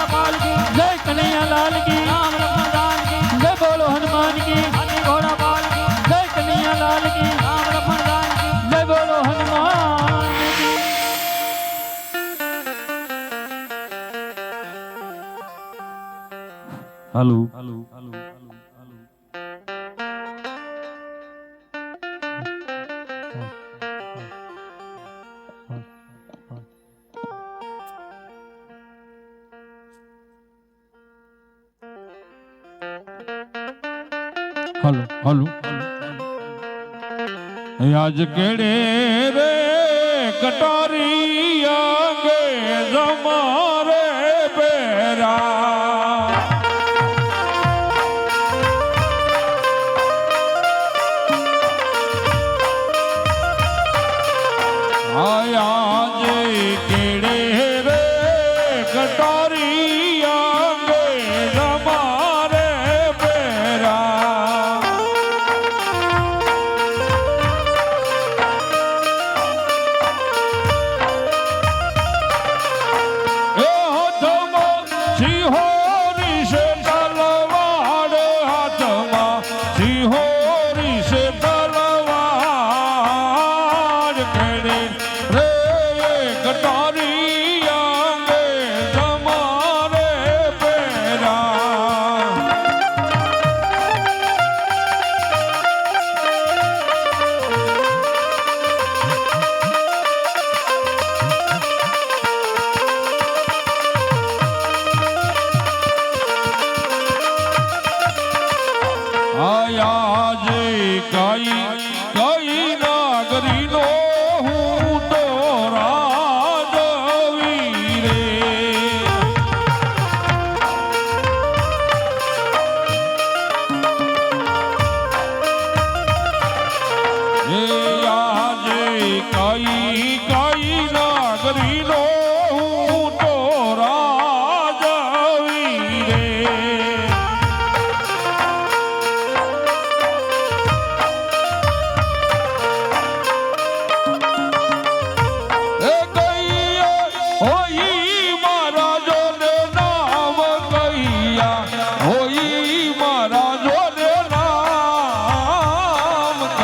गोपाल की जय कन्हैया लाल की राम रमन की जय बोलो हनुमान की हरि घोड़ा पाल की जय कन्हैया लाल की राम रमन की जय बोलो हनुमान की હાલો હલો. આજ કેડે રે કટારી આગે જમારે પેરા આયા જે કેડે રે કટારી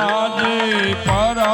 રાજી પર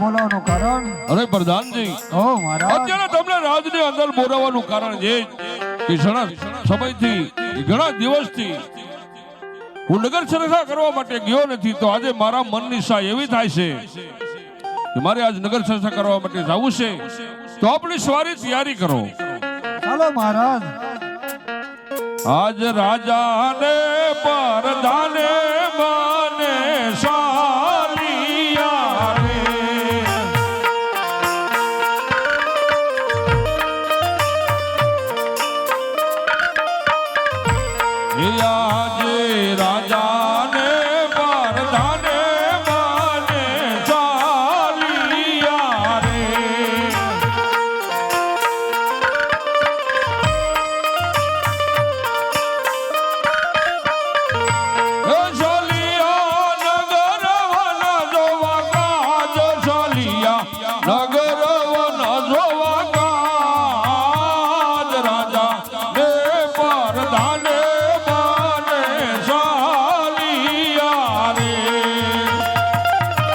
બોલાવવાનું કારણ? અરે પ્રધાનજી અત્યારે તમને રાજની અંદર બોલાવવાનું કારણ જ. કે ઘણા સમયથી ઘણા દિવસથી હું નગર સરખા કરવા માટે ગયો નથી તો આજે મારા મનની સા એવી થાય છે કે મારે આજ નગર સરખા કરવા માટે જવું છે. તો આપણી સવારી તૈયારી કરો. ચાલો મહારાજ. આજ રાજાને પરદાને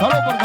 બરોબર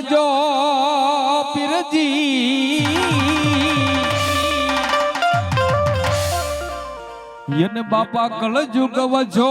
આવજો પીરજી. યન બાપા કળ જુગવ છો